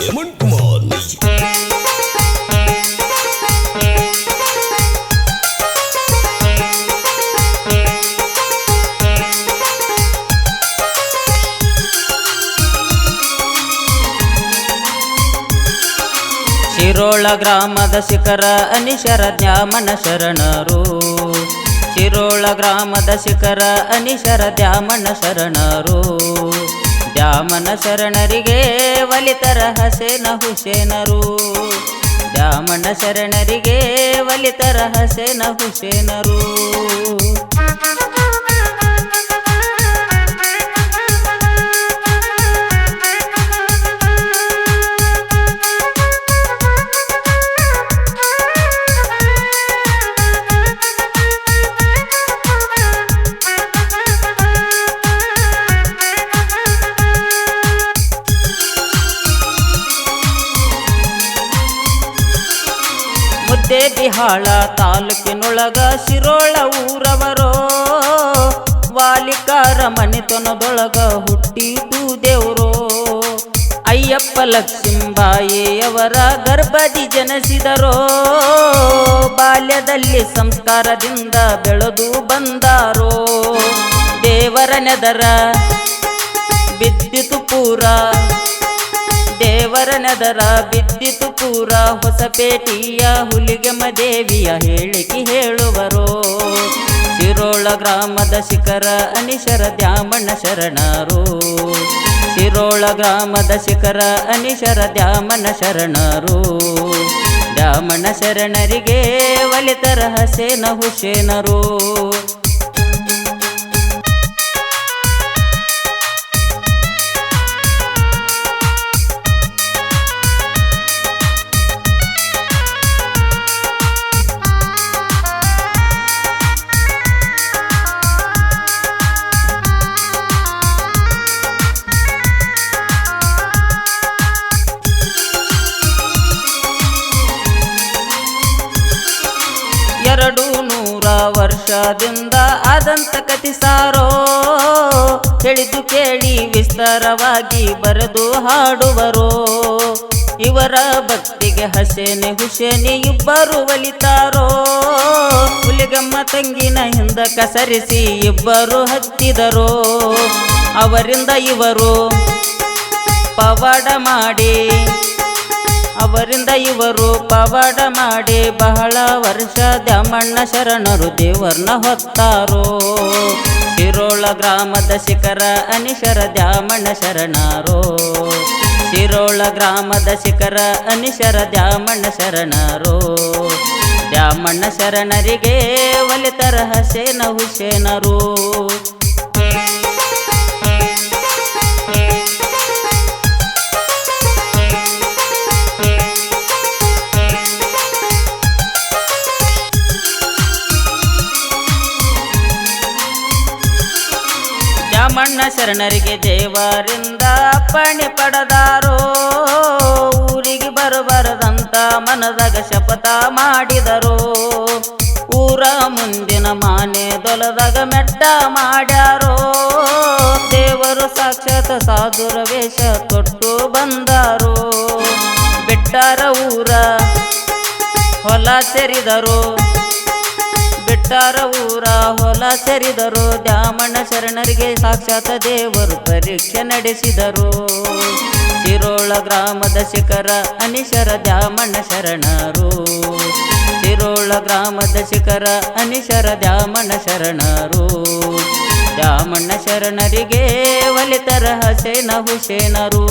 Kumar Shirol ಗ್ರಾಮದ ಶಿಖರ ಅನಿಶರ ದ್ಯಾಮನ ಶರಣರು ಶಿರೋಳ ಗ್ರಾಮದ ಶಿಖರ ಅನಿಶರ ದ್ಯಾಮನ ಶರಣರು ದ್ಯಾಮನ ಶರಣರಿಗೆ ವಲಿತರ ಹಸೇನ ಹುಸೇನರು. ದ್ಯಾಮನ ಶರಣರಿಗೆ ವಲಿತರ ಹಸೇನ ಹುಸೇನರು. ಬಿಹಾಳ ತಾಲೂಕಿನೊಳಗ ಶಿರೋಳ ಊರವರೋ. ವಾಲಿಕಾರ ಮನೆತನದೊಳಗ ಹುಟ್ಟಿದು ದೇವರೋ. ಅಯ್ಯಪ್ಪ ಲಕ್ಷ್ಮೀಬಾಯಿಯವರ ಗರ್ಭದಿ ಜನಿಸಿದರೋ. ಬಾಲ್ಯದಲ್ಲಿ ಸಂಸ್ಕಾರದಿಂದ ಬೆಳೆದು ಬಂದಾರೋ. ದೇವರ ನೆದರ ಬಿದ್ದಿತು ಪೂರ. ದೇವರ ನದರ ಬಿದ್ದಿತು ಪೂರ ಹೊಸಪೇಟೆಯ ಹುಲಿಗೆಮ್ಮ ದೇವಿಯ ಹೇಳಿಕೆ ಹೇಳುವರು. ಶಿರೋಳ ಗ್ರಾಮದ ಶಿಖರ ಅನಿಶರ ದ್ಯಾಮಣ್ಣ ಶರಣರು. ಶಿರೋಳ ಗ್ರಾಮದ ಶಿಖರ ಅನಿಶರ ದ್ಯಾಮಣ್ಣ ಶರಣರು. ದ್ಯಾಮಣ್ಣ ಶರಣರಿಗೆ ಒಲಿತರ ಹಸೇನ ಹುಸೇನರು. ಹೇಳಿದ್ದು ಕೇಳಿ ವಿಸ್ತಾರವಾಗಿ ಬರೆದು ಹಾಡುವರು. ಇವರ ಭಕ್ತಿಗೆ ಹಸೇನೆ ಹುಸೇನೆ ಇಬ್ಬರು ಒಲಿತಾರೋ. ಹುಲಿಗಮ್ಮ ತಂಗಿನ ಹಿಂದ ಕಸರಿಸಿ ಇಬ್ಬರು ಹತ್ತಿದರು. ಅವರಿಂದ ಇವರು ಪವಾಡ ಮಾಡಿ, ಅವರಿಂದ ಇವರು ಪವಾಡ ಮಾಡಿ ಬಹಳ ವರ್ಷ ದ್ಯಾಮಣ್ಣ ಶರಣರು ದೇವರನ್ನ ಹೊತ್ತಾರೋ. ಶಿರೋಳ ಗ್ರಾಮದ ಶಿಖರ ಅನಿಶರ ದ್ಯಾಮಣ ಶರಣಾರೋ. ಶಿರೋಳ ಗ್ರಾಮದ ಶಿಖರ ಅನಿಶರ ದ್ಯಾಮಣ ಶರಣಾರೋ. ದ್ಯಾಮಣ್ಣ ಶರಣರಿಗೆ ಒಲಿತರ ಹಸೇನ ಹುಸೇನರು ದ್ಯಾಮಣ್ಣ ಶರಣರಿಗೆ ದೇವರಿಂದ ಅಪ್ಪಣೆ ಪಡೆದಾರೋ? ಊರಿಗೆ ಬರಬಾರದಂತ ಮನದಾಗ ಶಪಥ ಮಾಡಿದರು? ಊರ ಮುಂದಿನ ಮಾನೆ ದೊಲದಾಗ ಮೆಟ್ಟ ಮಾಡ್ಯಾರೋ? ದೇವರು ಸಾಕ್ಷಾತ್ ಸಾಧುರ ವೇಷ ತೊಟ್ಟು ಬಂದರು? ಬಿಟ್ಟಾರ ಊರ ಹೊಲ ಸೇರಿದರು? ಬಿಟ್ಟಾರ ಊರ ಹೊಲ ಸರಿದರು. ದ್ಯಾಮಣ್ಣ ಶರಣರಿಗೆ ಸಾಕ್ಷಾತ್ ದೇವರು ಪರೀಕ್ಷೆ ನಡೆಸಿದರು. ಶಿರೋಳ ಗ್ರಾಮದ ಶಿಖರ ಅನಿಶರ ದ್ಯಾಮಣ್ಣ ಶರಣರು. ಶಿರೋಳ ಗ್ರಾಮದ ಶಿಖರ ಅನಿಶರ ದ್ಯಾಮಣ್ಣ ಶರಣರು. ದ್ಯಾಮಣ್ಣ ಶರಣರಿಗೆ ಒಲಿತರ ಹಸೇನ ಹುಸೇನರು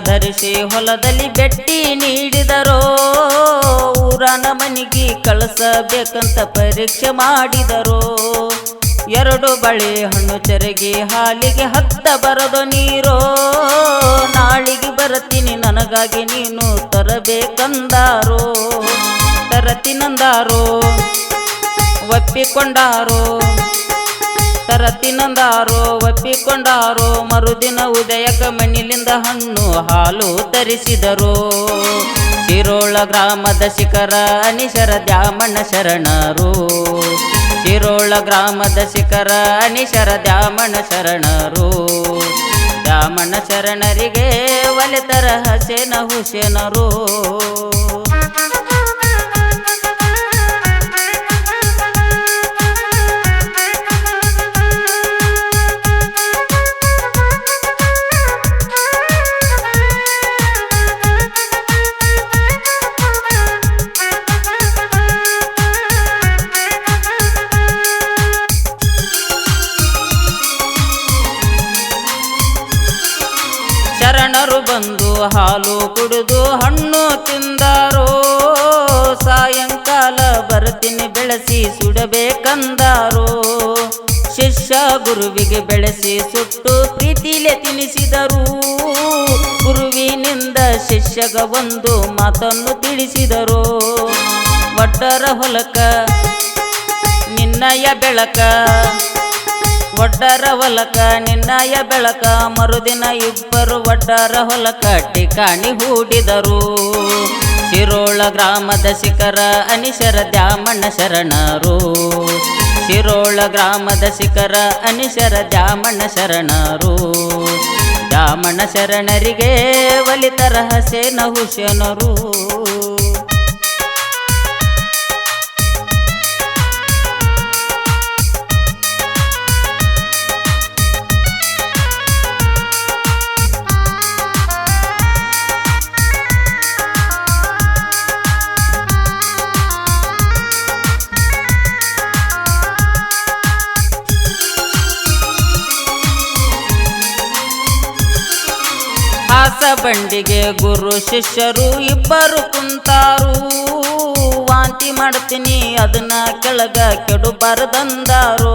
ಧರಿಸಿ ಹೊಲದಲ್ಲಿ ಬೆಟ್ಟಿ ನೀಡಿದರೋ. ಊರನ ಮನೆಗೆ ಕಳಿಸಬೇಕಂತ ಪರೀಕ್ಷೆ ಮಾಡಿದರೋ. ಎರಡು ಬಳೆ ಹಣ್ಣು ಚೆರಗಿ ಹಾಲಿಗೆ ಹತ್ತ ಬರದು ನೀರೋ. ನಾಳಿಗೆ ಬರತೀನಿ, ನನಗಾಗಿ ನೀನು ತರಬೇಕಂದಾರೋ. ತರತಿನಂದಾರೋ ಒಪ್ಪಿಕೊಂಡಾರೋ. ತರತಿನಂದಾರೋ ಒಪ್ಪಿಕೊಂಡಾರೋ, ಮರುದಿನ ಉದಯಕ ಮಣ್ಣಿಲಿಂದ ಹಣ್ಣು ಹಾಲು ತರಿಸಿದರು. ಶಿರೋಳ ಗ್ರಾಮದ ಶಿಖರ ಅನಿಶರ ದ್ಯಾಮಣ್ಣ ಶರಣರು. ಶಿರೋಳ ಗ್ರಾಮದ ಶಿಖರ ಅನಿಶರ ದ್ಯಾಮಣ್ಣ ಶರಣರು. ದ್ಯಾಮಣ್ಣ ಶರಣರಿಗೆ ಒಲಿತರ ಹಸೇನ ಹುಸೇನರು ಬೆಳೆಸಿ ಶಿಷ್ಯ ಗುರುವಿಗೆ ಬೆಳೆಸಿ ಸುಟ್ಟು ಪ್ರೀತಿಲೆ ತಿನಿಸಿದರು. ಗುರುವಿನಿಂದ ಶಿಷ್ಯಗ ಒಂದು ಮಾತನ್ನು ತಿಳಿಸಿದರು. ಒಡ್ಡರ ಹೊಲಕ, ನಿನ್ನಯ ಬೆಳಕ. ಒಡ್ಡರ ಹೊಲಕ, ನಿನ್ನಯ ಬೆಳಕ. ಮರುದಿನ ಇಬ್ಬರು ಒಡ್ಡರ ಹೊಲಕ ಟಿಕಾಣಿ ಹೂಡಿದರು. ಶಿರೋಳ ಗ್ರಾಮದ ಶಿಖರ ಅನಿಶರ ದ್ಯಾಮಣ್ಣ ಶರಣರು. ಶಿರೋಳ ಗ್ರಾಮದ ಶಿಖರ ಅನಿಶರ ದ್ಯಾಮಣ್ಣ ಶರಣರು. ದ್ಯಾಮಣ್ಣ ಶರಣರಿಗೆ ಒಲಿತರ ಹಸೇನ ಹುಸೇನರು ಬಂಡಿಗೆ ಗುರು ಶಿಷ್ಯರು ಇಬ್ಬರು ಕುಂತಾರು. ವಾಂತಿ ಮಾಡ್ತೀನಿ, ಅದನ್ನ ಕೆಳಗ ಕೆಡುಬಾರದಂದಾರು.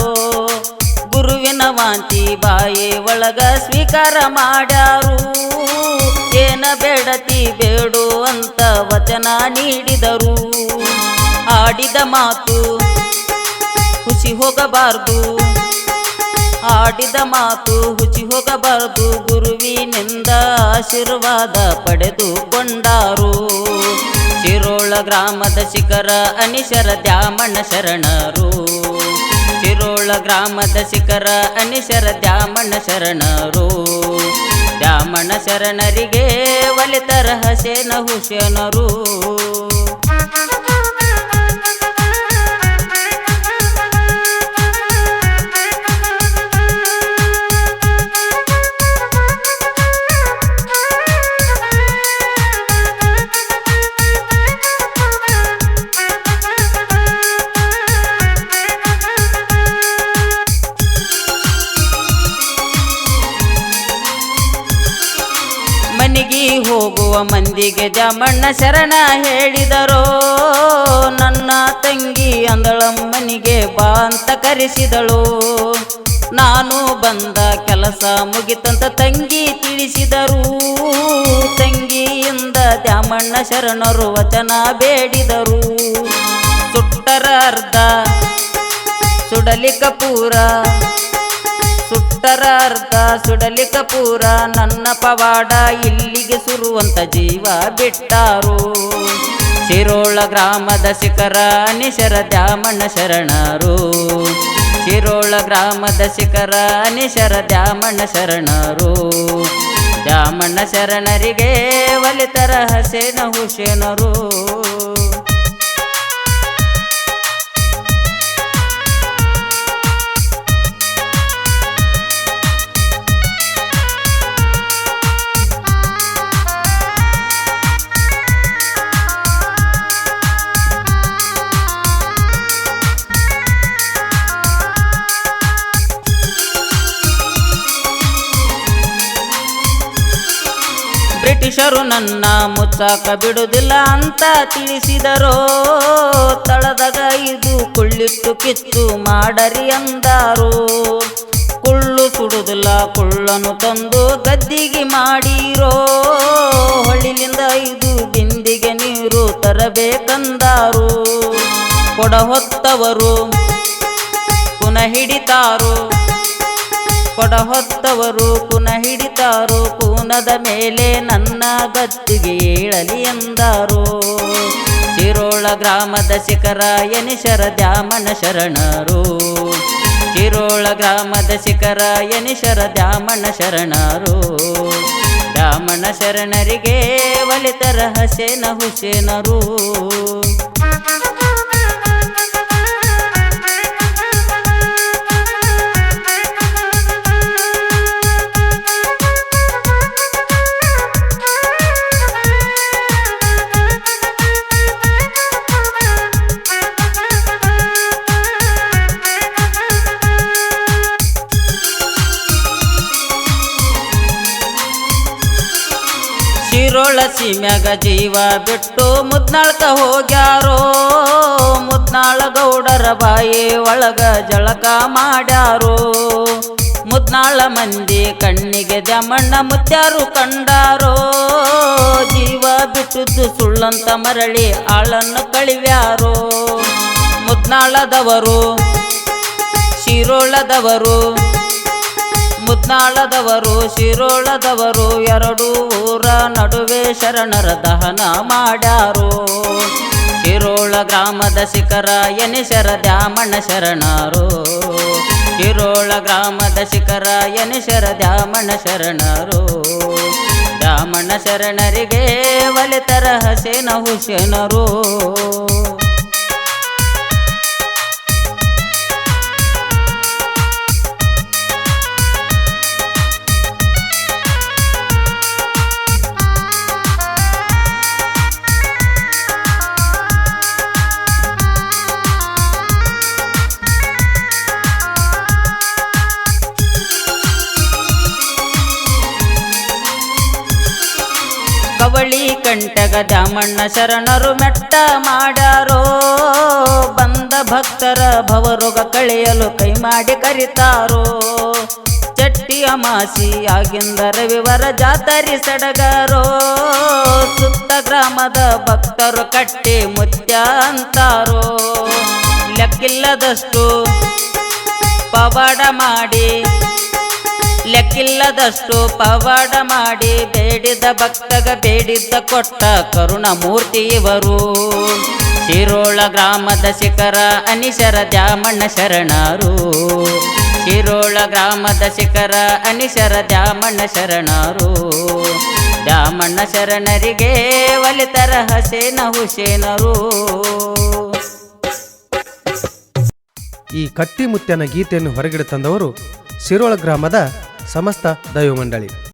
ಗುರುವಿನ ವಾಂತಿ ಬಾಯಿ ಒಳಗ ಸ್ವೀಕಾರ ಮಾಡ್ಯಾರು. ಏನ ಬೇಡತಿ ಬೇಡು ಅಂತ ವಚನ ನೀಡಿದರು. ಆಡಿದ ಮಾತು ಖುಷಿ ಹೋಗಬಾರ್ದು. ಆಡಿದ ಮಾತು ಹುಚಿ ಹೋಗಬಾರದು. ಗುರುವಿನಿಂದ ಆಶೀರ್ವಾದ ಪಡೆದುಕೊಂಡಾರು ಶಿರೋಳ ಗ್ರಾಮದ ಶಿಖರ ಅನಿಶರ ದ್ಯಾಮಣ್ಣ ಶರಣರು. ಶಿರೋಳ ಗ್ರಾಮದ ಶಿಖರ ಅನಿಶರ ದ್ಯಾಮಣ್ಣ ಶರಣರು. ದ್ಯಾಮಣ್ಣ ಶರಣರಿಗೆ ಒಲಿತರ ಸೇನ ಹುಸೇನರು ಮಂದಿಗೆ ಜಮಣ್ಣ ಶರಣ ಹೇಳಿದರೋ, ನನ್ನ ತಂಗಿ ಅಂದಳಮ್ಮನಿಗೆ ಬಾ ಅಂತ ಕರೆಸಿದಳು. ನಾನು ಬಂದ ಕೆಲಸ ಮುಗಿತಂತ ತಂಗಿ ತಿಳಿಸಿದರು. ತಂಗಿಯಿಂದ ದ್ಯಾಮಣ್ಣ ಶರಣರು ವಚನ ಬೇಡಿದರು. ಸುಟ್ಟರ ಅರ್ಧ ಸುಡಲಿ ಪೂರ ಸುಟ್ಟರ ಅರ್ಧ ಸುಡಲಿ ಪೂರ ನನ್ನ ಪವಾಡ ಇಲ್ಲಿಗೆ ಸುರುವಂತ ಜೀವ ಬಿಟ್ಟಾರು. ಶಿರೋಳ ಗ್ರಾಮದ ಶಿಖರ ನಿಶರ ದ್ಯಾಮಣ್ಣ ಶರಣರು. ಶಿರೋಳ ಗ್ರಾಮದ ಶಿಖರ ನಿಶರ ದ್ಯಾಮಣ್ಣ ಶರಣರು. ದ್ಯಾಮಣ್ಣ ಶರಣರಿಗೆ ಒಲಿತರ ಹಸೇನ ಹುಸೇನರು. ಬ್ರಿಟಿಷರು ನನ್ನ ಮುಚ್ಚಾಕ ಬಿಡುವುದಿಲ್ಲ ಅಂತ ತಿಳಿಸಿದರೋ, ತಳದಾಗ ಇದು ಕುಳ್ಳಿಟ್ಟು ಕಿತ್ತು ಮಾಡರಿ ಅಂದಾರೋ. ಕುಳ್ಳು ಸುಡುದಿಲ್ಲ ಕುಳ್ಳನು ತಂದು ಗದ್ದಿಗೆ ಮಾಡಿರೋ. ಹೊಳ್ಳಿಲಿಂದ ಇದು ಬಿಂದಿಗೆ ನೀರು ತರಬೇಕಂದಾರು. ಕೊಡ ಹೊತ್ತವರು, ಪುನಃ ಹಿಡಿತಾರು. ಕೊಡ ಹೊತ್ತವರು ಕುನ ಹಿಡಿತಾರು ಕೂನದ ಮೇಲೆ ನನ್ನ ಗತ್ತಿಗೆ ಏಳಲಿ ಎಂದಾರು. ಚಿರೋಳ ಗ್ರಾಮದ ಶಿಖರ ಎನಿಶರ ದ್ಯಾಮನ ಶರಣರು. ಚಿರೋಳ ಗ್ರಾಮದ ಶಿಖರ ಎನಿಶರ ದ್ಯಾಮನ ಶರಣರು. ದ್ಯಾಮನ ಶರಣರಿಗೆ ಒಲಿತರ ಹಸೇನ ಹುಸೇನರು. ಸೀಮ್ಯಾಗ ಜೀವ ಬಿಟ್ಟು ಮುದ್ನಾಳ್ಕ ಹೋಗ್ಯಾರೋ ಮುದ್ನಾಳ ಗೌಡರ ಬಾಯಿ ಒಳಗ ಜಳಕ ಮಾಡ್ಯಾರೋ. ಮುದ್ನಾಳ ಮಂದಿ ಕಣ್ಣಿಗೆ ದಮಣ್ಣ ಮುತ್ಯಾರು ಕಂಡಾರೋ. ಜೀವ ಬಿಟ್ಟದ್ದು ಸುಳ್ಳಂತ ಮರಳಿ ಆಳನ್ನು ಕಳಿವ್ಯಾರೋ. ಮುದ್ನಾಳದವರು ಶಿರೋಳದವರು ಮುದ್ನಾಳದವರು ಶಿರೋಳದವರು, ಎರಡು ಊರ ನಡುವೆ ಶರಣರ ದಹನ ಮಾಡ್ಯಾರು. ಶಿರೋಳ ಗ್ರಾಮದ ಶಿಖರ ಎನಿಶರ ದ್ಯಾಮಣ್ಣ ಶರಣರು. ಶಿರೋಳ ಗ್ರಾಮದ ಶಿಖರ ಎನಿಶರ ದ್ಯಾಮಣ್ಣ ಶರಣರು. ದ್ಯಾಮಣ್ಣ ಶರಣರಿಗೆ ಒಲಿತರ ಹಸೇನ ಹುಸೇನರು. ದ್ಯಾಮಣ್ಣ ಶರಣರು ಮೆಟ್ಟ ಮಾಡಾರೋ ಬಂದ ಭಕ್ತರ ಭವರೋಗ ಕಳೆಯಲು ಕೈ ಮಾಡಿ ಕರಿತಾರೋ? ಚಟ್ಟಿ ಅಮಾಸಿ ಆಗಿಂದ ರವಿವರ ಜಾತರಿ ಸಡಗರೋ? ಸುತ್ತ ಗ್ರಾಮದ ಭಕ್ತರು ಕಟ್ಟಿ ಮುತ್ಯ ಅಂತಾರೋ? ಲೆಕ್ಕಿಲ್ಲದಷ್ಟು ಪವಾಡ ಮಾಡಿ ಲೆಕ್ಕಿಲ್ಲದಷ್ಟು ಪವಾಡ ಮಾಡಿ ಬೇಡಿದ ಭಕ್ತಗ ಬೇಡಿದ್ದ ಕೊಟ್ಟ ಕರುಣ ಮೂರ್ತಿ ಇವರು. ಶಿರೋಳ ಗ್ರಾಮದ ಶಿಖರ ಅನಿಶರ ದ್ಯಾಮಣ್ಣ ಶರಣರು. ಶಿರೋಳ ಗ್ರಾಮದ ಶಿಖರ ಅನಿಶರ ದ್ಯಾಮಣ್ಣ ಶರಣರು. ದ್ಯಾಮಣ್ಣ ಶರಣರಿಗೆ ಒಲಿತರ ಹಸೇನ ಹುಸೇನರು. ಈ ಕಟ್ಟಿಮುತ್ತನ ಗೀತೆಯನ್ನು ಹೊರಗಿಡ ತಂದವರು ಶಿರೋಳ ಗ್ರಾಮದ समस्त समजता दैवमंडळी.